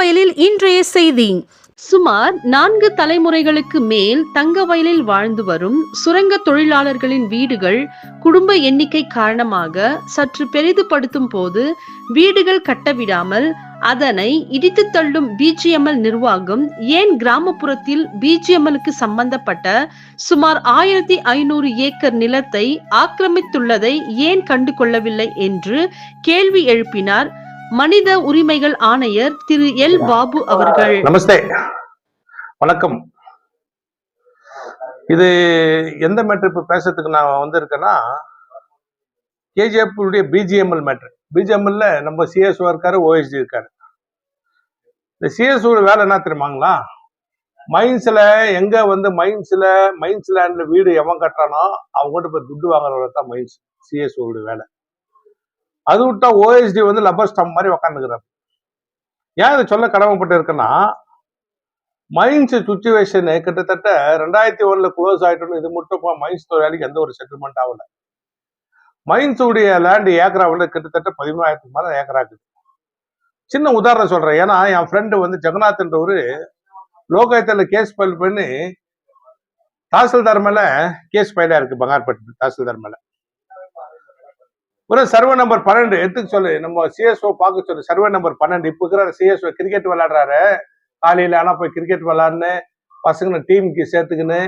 தங்கவயலில் இன்றைய செய்தி. சுமார் நான்கு தலைமுறைகளுக்கு மேல் தங்கவயலில் வாழ்ந்து வரும் சுரங்க தொழிலாளர்களின் வீடுகள் குடும்ப எண்ணிக்கை காரணமாக சற்று பெரிதுபடுத்தும் போது வீடுகள் கட்டவிடாமல் அதனை இடித்து தள்ளும் பிஜிஎம்எல் நிர்வாகம் ஏன் கிராமப்புறத்தில் பிஜிஎம்எலுக்கு சம்பந்தப்பட்ட சுமார் ஆயிரத்தி ஐநூறு ஏக்கர் நிலத்தை ஆக்கிரமித்துள்ளதை ஏன் கண்டு கொள்ளவில்லை என்று கேள்வி எழுப்பினார் மனித உரிமைகள் ஆணையர் திரு எல் பாபு அவர்கள். நமஸ்தே. வணக்கம். இது எந்த மேட்ரு இப்போ பேசுறதுக்கு நான் வந்திருக்கேன்னா கேஜிஎஃப்டைய பிஜிஎம்எல் மேட்ரு பிஜிஎம்எல்ல நம்ம சிஎஸ்ஓ இருக்காரு ஓஎஸ்டி இருக்காரு. இந்த சிஎஸ்ஓ வேலை என்ன தெரியுமாங்களா மைன்ஸ்ல எங்க வந்து மைன்ஸ்ல மைன்ஸ் லேண்ட்ல வீடு எவன் கட்டுறானோ அவங்க கிட்ட போய் துட்டு வாங்குறவங்க தான் மைன்ஸ் சிஎஸ்ஓ வேலை. அது விட்டா ஓஎஸ்டி வந்து லப்பர் ஸ்டம் மாதிரி உக்காந்துக்கிறார். ஏன் இதை சொல்ல கடமைப்பட்டு இருக்குன்னா மைன்ஸ் சுச்சுவேஷனு கிட்டத்தட்ட ரெண்டாயிரத்தி ஒண்ணுல க்ளோஸ் ஆயிட்டோம் இது மட்டும் மைன்ஸ் தொழிலாளிக்கு எந்த ஒரு செட்டில்மெண்ட் ஆகல. மைன்ஸுடைய லேண்ட் ஏக்கரா வந்து கிட்டத்தட்ட பதிமூணாயிரத்துக்கு மேலே ஏக்கரா இருக்குது. சின்ன உதாரணம் சொல்றேன். ஏன்னா என் ஃப்ரெண்டு வந்து ஜெகநாத்ன்றவர் லோகாயத்தில் கேஸ் ஃபைல் பண்ணி தாசில்தார் மேல கேஸ் ஃபைலாக இருக்கு பங்கார்பட்டு தாசில்தார் மேலே. ஒரு சர்வே நம்பர் பன்னெண்டு. எடுத்துக்க சொல்லு. நம்ம சிஎஸ்ஓ பார்க்க சொல்லு. சர்வே நம்பர் பன்னெண்டு. இப்போ இருக்கிற சிஎஸ்ஓ கிரிக்கெட் விளையாடுறாரு. காலையில் ஆனால் போய் கிரிக்கெட் விளையாடுன்னு பசங்களை டீமுக்கு சேர்த்துக்கின்னு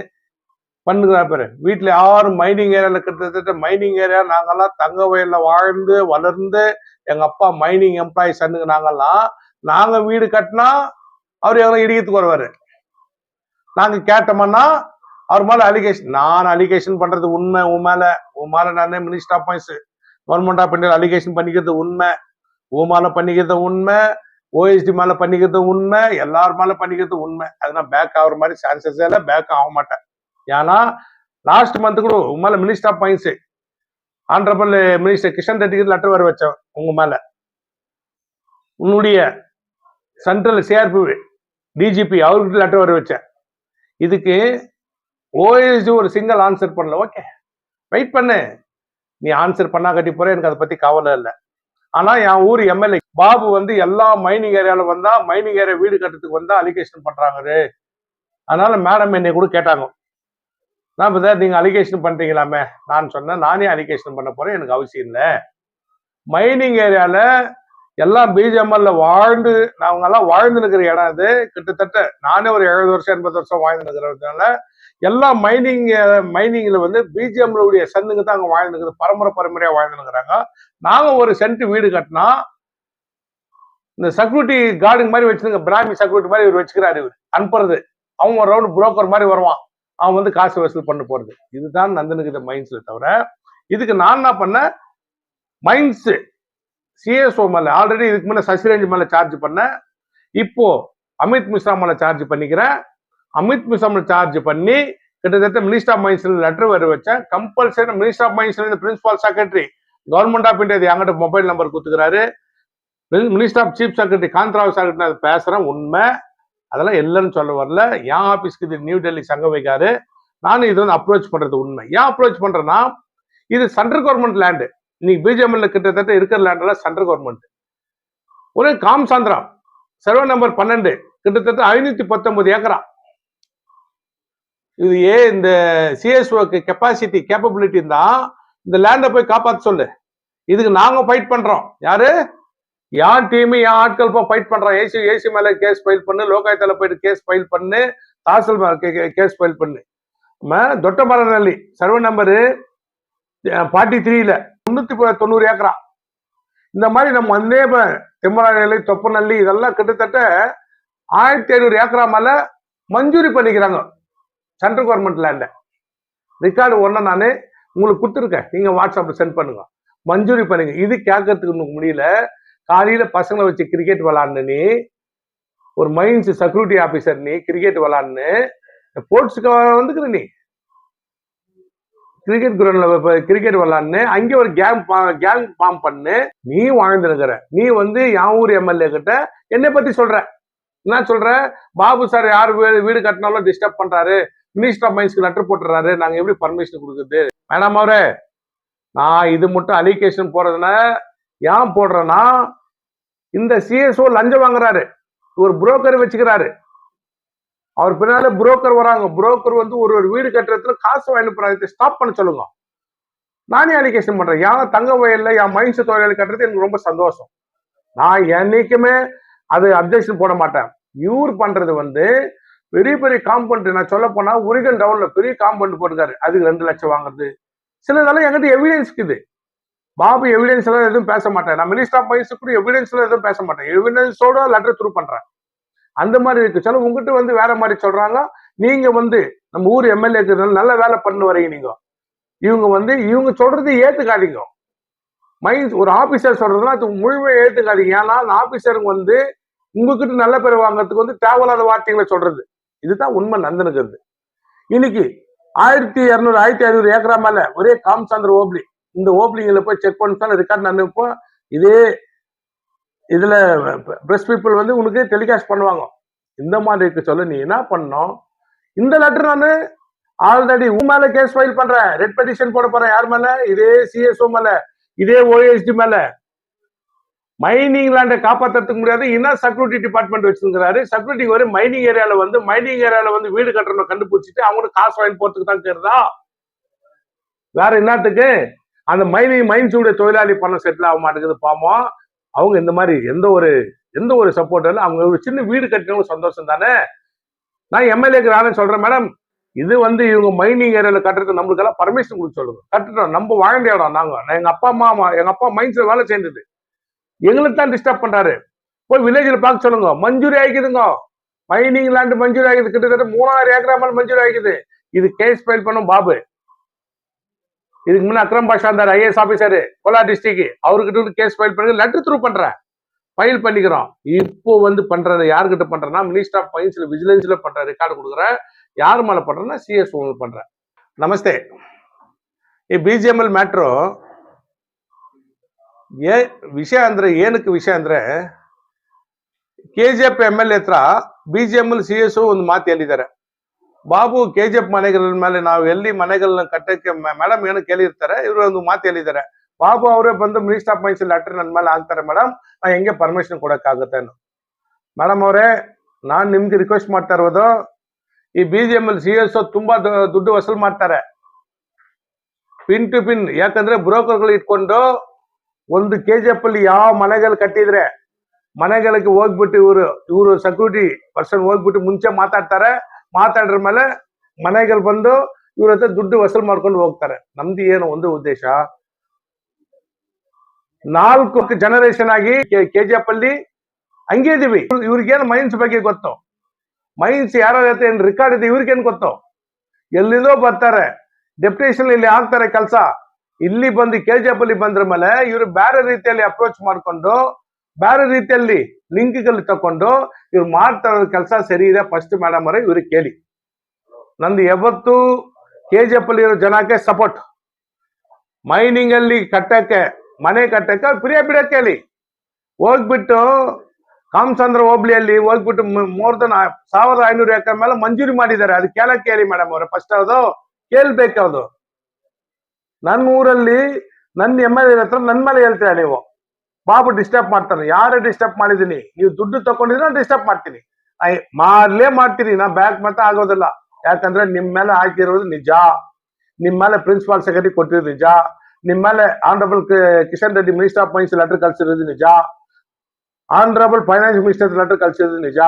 பண்ணுகிறா பேர். வீட்டில் யாரும் மைனிங் ஏரியாவில் கிட்டத்தட்ட மைனிங் ஏரியா நாங்கள்லாம் தங்க வயலில் வாழ்ந்து வளர்ந்து எங்கள் அப்பா மைனிங் எம்ப்ளாயிஸ் அண்ணுங்க நாங்கள்லாம் நாங்கள் வீடு கட்டினா அவர் எங்களை இடிக்கிறதுக்கு வருவார். நாங்கள் கேட்டோம்னா அவர் மேலே அலிகேஷன் நான் அலிகேஷன் பண்ணுறது உண்மை உன் மேலே. உன் மேலே நான் minister of boys government of India allegation பண்ணிக்கிறது உண்மை. ஓமால பண்ணிக்கிறது உண்மை. ஓஎஸ்டி மேல பண்ணிக்கிறது உண்மை. எல்லார் மேல பண்ணிக்கிறது உண்மை. அது பேக் ஆகுற மாதிரி சான்சஸ் இல்லை பேக் ஆக மாட்டேன். ஏன்னா லாஸ்ட் மந்த் கூட உன் மேல minister of points honourable minister Kishan ரெட்டிக்கு letter வர வச்சேன் உங்க மேல. உன்னுடைய சென்ட்ரல் சிஆர்பி டிஜிபி அவர்கிட்ட லெட்டர் வர வச்சேன். இதுக்கு ஓஎஸ்டி ஒரு சிங்கிள் ஆன்சர் பண்ணல ஓகே வெயிட் பண்ணு. நீ ஆன்சர் பண்ணா கட்டி போற எனக்கு அதை பத்தி கவலை இல்லை. ஆனா என் ஊர் எம்எல்ஏ பாபு வந்து எல்லா மைனிங் ஏரியால வந்தா மைனிங் ஏரியா வீடு கட்டுறதுக்கு வந்தா அலிகேஷன் பண்றாங்க அதனால மேடம் என்னை கூட கேட்டாங்க. நான் இப்போ நீங்க அலிகேஷன் பண்றீங்களாமே? நான் சொன்னேன் நானே அலிகேஷன் பண்ண போறேன் எனக்கு அவசியம் இல்லை. மைனிங் ஏரியால எல்லாம் பிஜிஎம்எல்ல வாழ்ந்து அவங்க எல்லாம் வாழ்ந்து இருக்கிற இடம் இது கிட்டத்தட்ட நானே ஒரு எழுபது வருஷம் எண்பது வருஷம் வாழ்ந்து இருக்கிறதுனால எல்லா மைனிங் மைனிங்ல வந்து பிஜிஎம்லுடைய சன்னுங்க தான் அங்கே வாழ்ந்துக்குது. பரம்பரை பரம்பரையாக வாழ்ந்து நாங்கள் ஒரு சென்ட் வீடு கட்டினா இந்த செக்யூரிட்டி கார்டுங்க மாதிரி வச்சுருங்க பிராமி செக்யூரிட்டி மாதிரி இவர் வச்சுக்கிறாரு இவர். அனுப்புறது. அவன் ஒரு ரவுண்ட் புரோக்கர் மாதிரி வருவான். அவன் வந்து காசு வசூல் பண்ண போறது. இதுதான் நந்தனுக்கு இந்த மைண்ட்ஸ்ல தவிர இதுக்கு நான் என்ன பண்ணேன் மைண்ட்ஸ் சிஎஸ்ஓ மேல ஆல்ரெடி இதுக்கு முன்னே சசிரேஞ்ச் மேல சார்ஜ் பண்ணேன் இப்போ அமித் மிஸ்ரா மேல சார்ஜ் பண்ணிக்கிறேன். அமித் மிஸ்ரா சார்ஜ் பண்ணி கிட்டத்தட்ட மினிஸ்டர் ஆஃப் மைன்ஸ்ல லெட்டர் வர வச்சேன். கம்பல்சரி மினிஸ்டர் ஆஃப் மைன்ஸ்ல இருந்து principal secretary government of India என்கிட்ட mobile number கொடுத்துக்கிறாரு. Minister of chief secretary Kantharao secretary அதை பேசுறேன் உண்மை. அதெல்லாம் இல்லைன்னு சொல்ல வரல. என் ஆபீஸ்க்கு இது நியூ டெல்லி சங்க வைக்காரு. நானும் இது வந்து அப்ரோச் பண்றது உண்மை. ஏன் அப்ரோச் பண்றேன்னா இது சென்ட்ரல் கவர்மெண்ட் லேண்டு இன்னைக்கு பிஜேபியில் கிட்டத்தட்ட இருக்கிற லேண்டெல்லாம் சென்ட்ரல் கவர்மெண்ட் ஒரு காம்சாந்திரா சர்வே நம்பர் பன்னெண்டு. கிட்டத்தட்ட ஐநூத்தி பத்தொன்பது ஏக்கரா. இது ஏ இந்த சிஎஸ்ஓக்கு கெப்பாசிட்டி கேப்பபிலிட்டி தான் இந்த லேண்டை போய் காப்பாற்ற சொல்லு. இதுக்கு நாங்கள் ஃபைட் பண்ணுறோம் யாரு? யார் டீமு என் ஆட்கள் போய் ஃபைட் பண்ணுறோம் ஏசி ஏசி மேலே கேஸ் ஃபைல் பண்ணு லோகாயத்தில் போயிட்டு கேஸ் ஃபைல் பண்ணு தாசல் கேஸ் ஃபைல் பண்ணு. நம்ம தொட்டமரநல்லி சர்வே நம்பரு ஃபார்ட்டி த்ரீல முன்னூற்றி தொண்ணூறு ஏக்கரா. இந்த மாதிரி நம்ம வந்தே திம்மராநல்லி தொப்பநல்லி இதெல்லாம் கிட்டத்தட்ட ஆயிரத்தி ஐநூறு ஏக்கரா மேலே மஞ்சூரி பண்ணிக்கிறாங்க. சென்ட்ரல் கவர்மெண்ட் லேண்ட ரெக்கார்டு ஒன்று நான் உங்களுக்கு கொடுத்துருக்கேன். நீங்க வாட்ஸ்அப்ல சென்ட் பண்ணுங்க. மஞ்சூரி பண்ணுங்க. இது கேட்கறதுக்கு உனக்கு முடியல. காலையில பசங்களை வச்சு கிரிக்கெட் விளாட்னு நீ ஒரு மைன்ஸ் செக்யூரிட்டி ஆபீசர் நீ கிரிக்கெட் விளாட்னு ஸ்போர்ட்ஸுக்கு வந்துக்கிற நீ. கிரிக்கெட் கிரவுண்ட்ல கிரிக்கெட் விளாட்னு அங்கே ஒரு கேங் கேங் ஃபார்ம் பண்ணு. நீ வாழ்ந்துருக்கிற. நீ வந்து என் ஊர் எம்எல்ஏ கிட்ட என்னை பத்தி சொல்ற. என்ன சொல்ற? பாபு சார் யார் வீடு வீடு கட்டினாலும் டிஸ்டர்ப் பண்றாரு. மினிஸ்டர் ஆஃப் மைன்ஸ்க்கு லெட்டர் போட்டுறாரு. நாங்க எப்படி பர்மிஷன் கொடுக்குறது? மேடம் அவரே நான் இது மட்டும் அலிகேஷன் போறதுன்னா ஏன் போடுறேன்னா இந்த சிஎஸ்ஓ லஞ்சம் வாங்குறாரு. ஒரு புரோக்கர் வச்சுக்கிறாரு. அவர் பின்னால புரோக்கர் வராங்க. புரோக்கர் வந்து ஒரு ஒரு வீடு கட்டுறதுல காசு வாங்கி போறாங்க ஸ்டாப் பண்ண சொல்லுங்க. நானே அலிகேஷன் பண்றேன். ஏன் தங்க வயல்ல என் மைன்ஸ் தொழிலாளி கட்டுறது எனக்கு ரொம்ப சந்தோஷம். நான் என்னைக்குமே அது அப்ஜெக்ஷன் போட மாட்டேன். இவர் பண்றது வந்து பெரிய பெரிய காம்பவுண்ட் நான் சொல்ல போனா உரிகன் டவுன்ல பெரிய காம்பவுண்ட் போட்டுருக்காரு. அதுக்கு ரெண்டு லட்சம் வாங்குறது. சிலதெல்லாம் எங்கிட்ட எவிடன்ஸ் இருக்குது. பாபு எவிடன்ஸ் எல்லாம் எதுவும் பேச மாட்டேன் நான் மினிஸ்டர் ஆஃப் மைன்ஸ் கூட எவிடன்ஸ்ல எதுவும் பேச மாட்டேன். எவிடன்ஸோட லெட்டர் த்ரூ பண்றேன். அந்த மாதிரி இருக்கு. சில உங்ககிட்ட வந்து வேற மாதிரி சொல்றாங்க. நீங்க வந்து நம்ம ஊர் எம்எல்ஏக்கு நல்ல வேலை பண்ண வரீங்க நீங்க. இவங்க வந்து இவங்க சொல்றது ஏத்துக்காதீங்க. மைன்ஸ் ஒரு ஆபீசர் சொல்றதுன்னா அது முழுமையை ஏத்துக்காதீங்க. ஏன்னா அந்த ஆபீசருங்க வந்து உங்ககிட்ட நல்ல பேர் வாங்குறதுக்கு வந்து தேவையில்லாத வார்த்தைகளை சொல்றது. இதுதான் உண்மை நந்தனுக்கு இன்னைக்கு ஆயிரத்தி இரநூறு ஆயிரத்தி ஐநூறு ஏக்கரா மேல ஒரே காம்சாந்தர் ஓப்ளி இந்த ஓப்லிங்ல போய் செக் பண்ணி ரெக்கார்ட் நான் இப்போ இதே இதுல பிரஸ் பீப்புள் வந்து உனக்கு டெலிகாஸ்ட் பண்ணுவாங்க. இந்த மாதிரி இருக்க சொல்ல நீ என்ன பண்ணும் இந்த லெட்டர் நான் ஆல்ரெடி உன் மேல கேஸ் ஃபைல் பண்றேன். ரெட் பெட்டிஷன் போட போறேன். யார் மேல? இதே சிஎஸ்ஓ மேல. இதே ஓஎஸ்டி மேல. மைனிங் லேண்டை காப்பாத்துறதுக்கு முடியாது. என்ன செக்யூரிட்டி டிபார்ட்மெண்ட் வச்சிருக்கிறாரு. செக்யூரிட்டி ஒரு மைனிங் ஏரியால வந்து மைனிங் ஏரியால வந்து வீடு கட்டணும் கண்டுபிடிச்சிட்டு அவங்களுக்கு காசு வாங்கி போறதுக்கு தான் தெரியுதா வேற என்னத்துக்கு? அந்த மைனிங் மைன்ஸுடைய தொழிலாளி பணம் செட்டில் ஆக மாட்டேங்குது பாமோ அவங்க இந்த மாதிரி எந்த ஒரு எந்த ஒரு சப்போர்ட் இல்லை. அவங்க ஒரு சின்ன வீடு கட்டினவங்க சந்தோஷம் தானே? நான் எம்எல்ஏக்கு நானே சொல்றேன் மேடம் இது வந்து இவங்க மைனிங் ஏரியால கட்டுறது நம்மளுக்கெல்லாம் பர்மிஷன் கொடுக்க சொல்லுங்க. கட்டுறோம் நம்ம வாழ்ந்த இடம் நாங்க. எங்க அப்பா அம்மா எங்க அப்பா மைன்ஸ்ல வேலை சேர்ந்தது எங்களுக்கு தான் டிஸ்டர்ப் பண்றாரு. போய் வில்லேஜில் பார்க்க சொல்லுங்க. மஞ்சூரி ஆகிக்குதுங்க மைனிங் லேண்ட் மஞ்சூரி ஆகிக்குது கிட்டத்தட்ட மூணாயிரம் ஏக்கரா மேல் மஞ்சூரி ஆகிக்குது இது கேஸ் ஃபைல் பண்ணும் பாபு. இதுக்கு முன்ன அக்ரம் பாஷா இருந்தார் ஐஏஎஸ் ஆஃபீஸர் கோலா டிஸ்ட்ரிக்ட் அவர்கிட்ட கேஸ் ஃபைல் பண்ணி லெட்டர் த்ரூ பண்றேன். ஃபைல் பண்ணிக்கிறோம். இப்போ வந்து பண்றதை யார்கிட்ட பண்றேன்னா மினிஸ்டர் ஆஃப் பைன்ஸ்ல விஜிலன்ஸ்ல பண்ற ரெக்கார்டு கொடுக்குறேன். யார் மேல பண்றேன்னா சிஎஸ்ஓ பண்றேன். நமஸ்தே. பிஜிஎம்எல் மேட்ரோ ಏ, ವಿಷಯ ಅಂದ್ರೆ, ಏನಕ್ಕೆ ವಿಷಯ ಅಂದ್ರೆ K G F M L A ಹತ್ರ B G M L C S ಒಂದು ಮಾತು ಹೇಳಿದ್ದಾರೆ. ಬಾಬು ಕೆ ಜಿ ಎಫ್ ಮನೆಗಳ ಮೇಲೆ ನಾವು ಎಲ್ಲಿ ಮನೆಗಳನ್ನ ಕಟ್ಟಕ್ಕೆ ಮೇಡಮ್ ಏನು ಕೇಳಿರ್ತಾರೆ, ಇವರು ಒಂದು ಮಾತು ಹೇಳಿದ್ದಾರೆ. ಬಾಬು ಅವರೇ ಬಂದು ಮಿನಿಸ್ಟರ್ ಆಫ್ ಮೈನ್ಸ್ ಲೆಟರ್ ನನ್ನ ಮೇಲೆ ಹಾಕ್ತಾರೆ ಮೇಡಮ್ ನಾ ಹೆಂಗೆ ಪರ್ಮಿಷನ್ ಕೊಡಕ್ಕಾಗುತ್ತೆ ಮೇಡಮ್ ಅವರೇ, ನಾನ್ ನಿಮ್ಗೆ ರಿಕ್ವೆಸ್ಟ್ ಮಾಡ್ತಾ ಇರೋದು, ಈ B G M L C S ತುಂಬಾ ದುಡ್ಡು ವಸೂಲ್ ಮಾಡ್ತಾರೆ. ಪಿನ್ ಟು ಪಿನ್ ಯಾಕಂದ್ರೆ ಬ್ರೋಕರ್ಗಳು ಇಟ್ಕೊಂಡು ಒಂದು ಕೆ ಜಿ ಎಫ್ ಅಲ್ಲಿ ಯಾವ ಮನೆಗಳು ಕಟ್ಟಿದ್ರೆ ಮನೆಗಳಿಗೆ ಹೋಗ್ಬಿಟ್ಟು ಇವರು ಇವರು ಸೆಕ್ಯೂರಿಟಿ ಪರ್ಸನ್ ಹೋಗ್ಬಿಟ್ಟು ಮುಂಚೆ ಮಾತಾಡ್ತಾರೆ, ಮಾತಾಡ್ರ ಮೇಲೆ ಮನೆಗಳು ಬಂದು ಇವ್ರ ಹತ್ರ ದುಡ್ಡು ವಸೂಲ್ ಮಾಡ್ಕೊಂಡು ಹೋಗ್ತಾರೆ. ನಮ್ದು ಏನು ಒಂದು ಉದ್ದೇಶ? ನಾಲ್ಕು ಜನರೇಷನ್ ಆಗಿ ಕೆ ಜಿ ಎಫ್ ಅಲ್ಲಿ ಹಂಗೆ ಇದೀವಿ. ಇವ್ರಿಗೇನು ಮೈನ್ಸ್ ಬಗ್ಗೆ ಗೊತ್ತು? ಮೈನ್ಸ್ ಯಾರ ಜೊತೆ ಏನ್ ರೆಕಾರ್ಡ್ ಇದೆ ಇವ್ರಿಗೇನು ಗೊತ್ತು? ಎಲ್ಲಿಂದೋ ಬರ್ತಾರೆ. ಡೆಪ್ಯುಟೇಷನ್ ಇಲ್ಲಿ ಆಗ್ತಾರೆ ಕೆಲಸ. ಇಲ್ಲಿ ಬಂದು ಕೆ ಜಿ ಎಫ್ ಅಲ್ಲಿ ಬಂದ್ರ ಮೇಲೆ ಇವರು ಬೇರೆ ರೀತಿಯಲ್ಲಿ ಅಪ್ರೋಚ್ ಮಾಡ್ಕೊಂಡು ಬೇರೆ ರೀತಿಯಲ್ಲಿ ಲಿಂಕ್ಗಳು ತಕೊಂಡು ಇವ್ರು ಮಾಡ್ತಾ ಇರೋ ಕೆಲಸ ಸರಿ ಇದೆ ಫಸ್ಟ್ ಮೇಡಮ್ ಅವರೇ ಇವ್ರಿಗೆ ಕೇಳಿ. ನಂದು ಯಾವತ್ತು ಕೆ ಜಿ ಎಫ್ ಅಲ್ಲಿ ಇರೋ ಜನಕ್ಕೆ ಸಪೋರ್ಟ್ ಮೈನಿಂಗ್ ಅಲ್ಲಿ ಕಟ್ಟಕ್ಕೆ, ಮನೆ ಕಟ್ಟಕ್ಕೆ ಪ್ರಿಯ ಬಿಡಕ್ಕೆ ಕೇಳಿ. ಹೋಗ್ಬಿಟ್ಟು ಕಾಮಚಂದ್ರ ಹೋಬ್ಳಿಯಲ್ಲಿ ಹೋಗ್ಬಿಟ್ಟು ಮೋರ್ ದನ್ ಸಾವಿರದ ಐನೂರು ಎಕರೆ ಮೇಲೆ ಮಂಜೂರಿ ಮಾಡಿದ್ದಾರೆ. ಅದು ಕೇಳಕ್ಕೆ ಕೇಳಿ ಮೇಡಮ್ ಅವ್ರೆ. ಫಸ್ಟ್ ಅದು ಕೇಳ್ಬೇಕು ಅದು ನನ್ನ ಊರಲ್ಲಿ ನನ್ನ ಎಂ ಎಲ್ ಎ ಹತ್ರ ನನ್ನ ಮೇಲೆ ಹೇಳ್ತೀರಾ ನೀವು? ಬಾಬು ಡಿಸ್ಟರ್ಬ್ ಮಾಡ್ತಾನೆ. ಯಾರು ಡಿಸ್ಟರ್ಬ್ ಮಾಡಿದೀನಿ ನೀವು ದುಡ್ಡು ತಗೊಂಡಿದ್ರೆ ಡಿಸ್ಟರ್ಬ್ ಮಾಡ್ತೀನಿ. ಐ, ಮಾಡ್ಲೇ ಮಾಡ್ತೀನಿ. ನಾ ಬ್ಯಾಕ್ ಮತ್ತೆ ಆಗೋದಿಲ್ಲ. ಯಾಕಂದ್ರೆ ನಿಮ್ ಮೇಲೆ ಹಾಕಿರೋದು ನಿಜ. ನಿಮ್ ಮೇಲೆ ಪ್ರಿನ್ಸಿಪಾಲ್ ಸೆಕ್ರೆಟರಿ ಕೊಟ್ಟಿರೋದು ನಿಜ. ನಿಮ್ ಮೇಲೆ honourable Kishan Reddy minister of finance letter ಕಳ್ಸಿರೋದು ನಿಜ. ಆನರಬಲ್ ಫೈನಾನ್ಸ್ ಮಿನಿಸ್ಟರ್ ಲೆಟರ್ ಕಳ್ಸಿರೋದು ನಿಜ.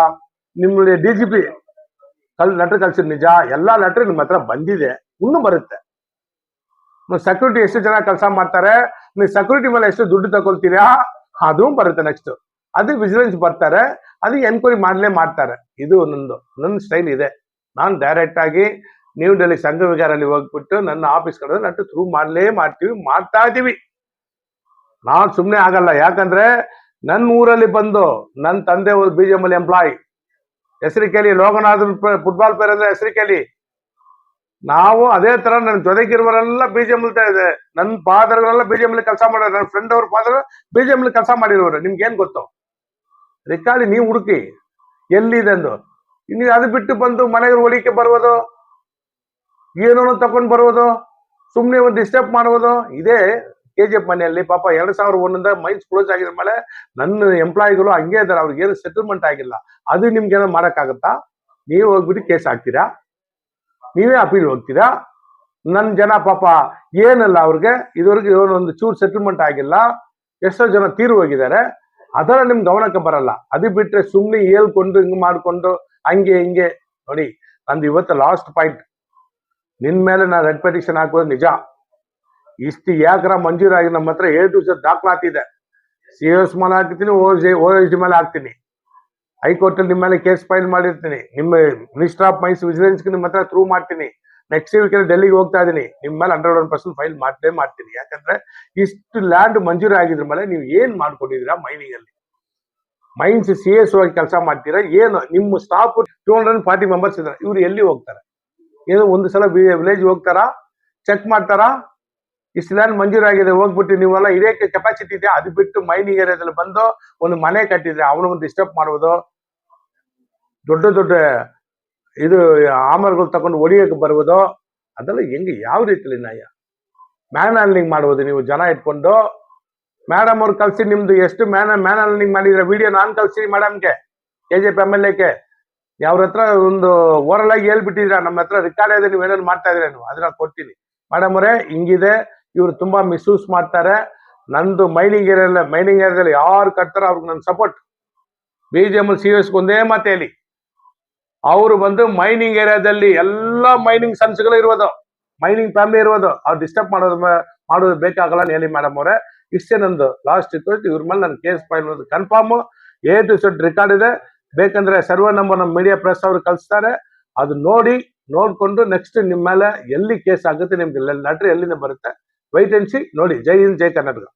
ನಿಮ್ಮ ಡಿ ಜಿ ಪಿ ಲೆಟರ್ ಕಳ್ಸಿರೋದು ನಿಜ. ಎಲ್ಲಾ ಲೆಟರ್ ನಿಮ್ಮ ಹತ್ರ ಬಂದಿದೆ. ಇನ್ನೂ ಬರುತ್ತೆ. ಸೆಕ್ಯೂರಿಟಿ ಎಷ್ಟು ಜನ ಕೆಲಸ ಮಾಡ್ತಾರೆ? ನೀವು ಸೆಕ್ಯೂರಿಟಿ ಮೇಲೆ ಎಷ್ಟು ದುಡ್ಡು ತಗೊಳ್ತೀರಾ? ಅದು ಬರುತ್ತೆ ನೆಕ್ಸ್ಟ್ ಅದು ವಿಜಿಲೆನ್ಸ್ ಬರ್ತಾರೆ, ಅದು ಎನ್ಕ್ವೈರಿ ಮಾಡಲೇ ಮಾಡ್ತಾರೆ. ಇದು ನಂದು, ನನ್ನ ಸ್ಟೈಲ್ ಇದೆ. ನಾನು ಡೈರೆಕ್ಟ್ ಆಗಿ ನ್ಯೂ ಡೆಲ್ಲಿ ಸಂಘ ವಿಗಾರಲ್ಲಿ ಹೋಗ್ಬಿಟ್ಟು ನನ್ನ ಆಫೀಸ್ ಕಡೆ ನಟ್ಟು ಥ್ರೂ ಮಾಡಲೇ ಮಾಡ್ತೀವಿ, ಮಾಡ್ತಾ ಇದೀವಿ. ನಾನ್ ಸುಮ್ನೆ ಆಗಲ್ಲ, ಯಾಕಂದ್ರೆ ನನ್ನ ಊರಲ್ಲಿ ಬಂದು ನನ್ನ ತಂದೆ ಬಿ ಜೆ ಎಂಪ್ಲಾಯ್ ಹೆಸರು ಕೇಳಿ ಲೋಕನಾಥ್ ಫುಟ್ಬಾಲ್ ಪ್ಲೇಯರ್ ಅಂದ್ರೆ ಹೆಸರು ಕೇಳಿ. ನಾವು ಅದೇ ತರ ನನ್ನ ಜೊತೆಗಿರುವರೆಲ್ಲ ಮುಲ್ತಾ ಇದೆ. ನನ್ನ ಫಾದರ್ಗಳೆಲ್ಲ ಬಿಜೆಪಿ ಕೆಲಸ ಮಾಡೋರು. ನನ್ನ ಫ್ರೆಂಡ್ ಅವ್ರ ಫಾದರ್ ಬಿಜೆಪಿ ಕೆಲಸ ಮಾಡಿರೋರು. ನಿಮ್ಗೆ ಏನ್ ಗೊತ್ತು? ರಿಕಾರ್ಡಿ ನೀವು ಹುಡುಕಿ. ಎಲ್ಲಿದೆ ಅಂದು? ಇನ್ನು ಅದು ಬಿಟ್ಟು ಬಂದು ಮನೆಗೆ ಹೊಡಿಕೆ ಬರುವುದು? ಏನೋ ತಕೊಂಡ್ ಬರುವುದು? ಸುಮ್ಮನೆ ಒಂದು ಡಿಸ್ಟರ್ಬ್ ಮಾಡುವುದು? ಇದೇ ಕೆ ಜಿ ಎಫ್ ಮನೆಯಲ್ಲಿ ಪಾಪ ಎರಡ್ ಸಾವಿರ ಒಂದಿಂದ ಮೈನ್ಸ್ ಕ್ಲೋಸ್ ಆಗಿದ ಮೇಲೆ ನನ್ನ ಎಂಪ್ಲಾಯಿಗಳು ಹಂಗೆ ಇದಾರೆ ಅವ್ರಿಗೆ ಏನು ಸೆಟಲ್ಮೆಂಟ್ ಆಗಿಲ್ಲ. ಅದು ನಿಮ್ಗೆ ಏನೋ ಮಾಡಕ್ಕಾಗತ್ತಾ? ನೀವು ಹೋಗ್ಬಿಟ್ಟು ಕೇಸ್ ಹಾಕ್ತೀರಾ? ನೀವೇ ಅಪೀಲ್ ಹೋಗ್ತೀರಾ? ನನ್ನ ಜನ ಪಾಪ ಏನಲ್ಲ ಅವ್ರಿಗೆ, ಇದುವರೆಗೆ ಒಂದು ಚೂರು ಸೆಟಲ್ಮೆಂಟ್ ಆಗಿಲ್ಲ, ಎಷ್ಟೋ ಜನ ತೀರು ಹೋಗಿದ್ದಾರೆ. ಅದರ ನಿಮ್ ಗಮನಕ್ಕೆ ಬರಲ್ಲ. ಅದು ಬಿಟ್ರೆ ಸುಮ್ಮನೆ ಹೇಳ್ಕೊಂಡು ಹಿಂಗ್ ಮಾಡ್ಕೊಂಡು ಹಂಗೆ ಹಿಂಗೆ. ನೋಡಿ, ನಂದು ಇವತ್ತು ಲಾಸ್ಟ್ ಪಾಯಿಂಟ್ ನಿನ್ ಮೇಲೆ ನಾನು ರೆಡ್ ಪೆಟಿಷನ್ ಹಾಕೋದು ನಿಜ. ಇಷ್ಟು ಯಾಕ್ರ ಮಂಜೂರಾಗಿ ನಮ್ಮ ಹತ್ರ ಏಟು ಟು ಸೆಟ್ ದಾಖಲಾತಿದೆ ಸಿ ಎಸ್ ಮೇಲೆ ಹಾಕ್ತೀನಿ ಓ ಎಸ್ ಡಿ ಮೇಲೆ ಹಾಕ್ತೀನಿ. ಹೈಕೋರ್ಟ್ ನಿಮ್ಮ ಮೇಲೆ ಕೇಸ್ ಫೈಲ್ ಮಾಡಿರ್ತೀನಿ. ನಿಮ್ಮ ಮಿನಿಸ್ಟರ್ ಆಫ್ ಮೈನ್ಸ್ ವಿಜಿಲೆನ್ಸ್ ನಿಮ್ಮ ಹತ್ರ ಥ್ರೂ ಮಾಡ್ತೀನಿ. ನೆಕ್ಸ್ಟ್ ವೀಕ್ ಡೆಲ್ಲಿಗೆ ಹೋಗ್ತಾ ಇದೀನಿ ನಿಮ್ಮ ಮೇಲೆ ಹಂಡ್ರೆಡ್ ಒನ್ ಪರ್ಸೆಂಟ್ ಫೈಲ್ ಮಾಡೇ ಮಾಡ್ತೀನಿ. ಯಾಕಂದ್ರೆ ಇಷ್ಟು ಲ್ಯಾಂಡ್ ಮಂಜೂರು ಆಗಿದ್ರ ಮೇಲೆ ನೀವು ಏನ್ ಮಾಡ್ಕೊಂಡಿದ್ದೀರಾ ಮೈನಿಂಗ್ ಅಲ್ಲಿ ಮೈನ್ಸ್ ಸಿ ಎಸ್ ಆಗಿ ಕೆಲಸ ಮಾಡ್ತೀರಾ? ಏನು? ನಿಮ್ಮ staff two hundred forty members ಇದ್ದಾರೆ. ಇವ್ರು ಎಲ್ಲಿ ಹೋಗ್ತಾರೆ? ಏನೋ ಒಂದು ಸಲ ವಿಲೇಜ್ ಹೋಗ್ತಾರಾ? ಚೆಕ್ ಮಾಡ್ತಾರಾ? ಇಷ್ಟು ಲ್ಯಾಂಡ್ ಮಂಜೂರಾಗಿದೆ ಹೋಗ್ಬಿಟ್ಟು ನೀವೆಲ್ಲ ಇದೇ ಕೆಪಾಸಿಟಿ ಇದೆ ಅದು ಬಿಟ್ಟು ಮೈನಿಂಗ್ ಏರಿಯಾದಲ್ಲಿ ಬಂದು ಒಂದು ಮನೆ ಕಟ್ಟಿದ್ರೆ, ಅವನು ಒಂದು ಡಿಸ್ಟರ್ಬ್ ಮಾಡುವುದು ದೊಡ್ಡ ದೊಡ್ಡ ಇದು ಆಮರ್ಗಳು ತಗೊಂಡು ಹೊಡಿಯೋಕೆ ಬರುವುದೋ, ಅದೆಲ್ಲ ಹೆಂಗೆ, ಯಾವ ರೀತಿಲಿ ನ್ಯಾಯ? ಮ್ಯಾನ್ ಹ್ಯಾಂಡ್ಲಿಂಗ್ ಮಾಡುವುದು ನೀವು ಜನ ಇಟ್ಕೊಂಡು ಮೇಡಮ್ ಅವ್ರು ಕಲ್ಸಿ ನಿಮ್ದು ಎಷ್ಟು ಮ್ಯಾನ್ ಮ್ಯಾನ್ ಹ್ಯಾಂಡ್ಲಿಂಗ್ ಮಾಡಿದ್ರೆ ವಿಡಿಯೋ ನಾನು ಕಲ್ಸಿನಿ ಮೇಡಮ್ಗೆ K J P M L ಎಕ್ಕೆ ಅವ್ರ ಹತ್ರ ಒಂದು ಓರಲ್ ಆಗಿ ಹೇಳ್ಬಿಟ್ಟಿದ್ರ ನಮ್ಮ ಹತ್ರ ರೆಕಾರ್ಡ್ ಇದೆ, ನೀವು ಏನೇನು ಮಾಡ್ತಾ ಇದ್ರೆ ನೀವು ಅದನ್ನ ಕೊಡ್ತೀನಿ. ಮೇಡಮ್ ಅವರೇ, ಹಿಂಗಿದೆ, ಇವ್ರು ತುಂಬಾ ಮಿಸ್ಯೂಸ್ ಮಾಡ್ತಾರೆ. ನಂದು ಮೈನಿಂಗ್ ಏರಿಯಲ್ಲ ಮೈನಿಂಗ್ ಏರಿಯಾದಲ್ಲಿ ಯಾರು ಕಟ್ತಾರೋ ಅವ್ರಿಗೆ ನನ್ನ support B J M C ಒಂದೇ ಮಾತು ಹೇಳಿ ಅವರು ಬಂದು ಮೈನಿಂಗ್ ಏರಿಯಾದಲ್ಲಿ ಎಲ್ಲ ಮೈನಿಂಗ್ ಸನ್ಸ್ಗಳು ಇರೋದು. ಮೈನಿಂಗ್ ಫ್ಯಾಮಿಲಿ ಇರೋದು. ಅವ್ರು ಡಿಸ್ಟರ್ಬ್ ಮಾಡೋದು ಮಾಡೋದು ಬೇಕಾಗಲ್ಲ ಹೇಳಿ ಮೇಡಮ್ ಅವರೇ. ಇಷ್ಟೇ ನಂದು. ಲಾಸ್ಟ್ ಇತ್ತು ಇವ್ರ ಮೇಲೆ ನನ್ನ case file confirm A to Z record ಇದೆ. ಬೇಕಂದ್ರೆ ಸರ್ವರ್ ನಂಬರ್ ನಮ್ಮ ಮೀಡಿಯಾ ಪ್ರೆಸ್ ಅವರು ಕಳಿಸ್ತಾರೆ. ಅದು ನೋಡಿ, ನೋಡ್ಕೊಂಡು ನೆಕ್ಸ್ಟ್ ನಿಮ್ಮ ಮೇಲೆ ಎಲ್ಲಿ ಕೇಸ್ ಆಗುತ್ತೆ, ನಿಮ್ಗೆ ಲೆಟ್ರ್ ಎಲ್ಲಿಂದ ಬರುತ್ತೆ ವೈಟ್ ಅಂಡ್ ನೋಡಿ. ಜೈ ಹಿಂದ್, ಜೈ ಕರ್ನಾಟಕ.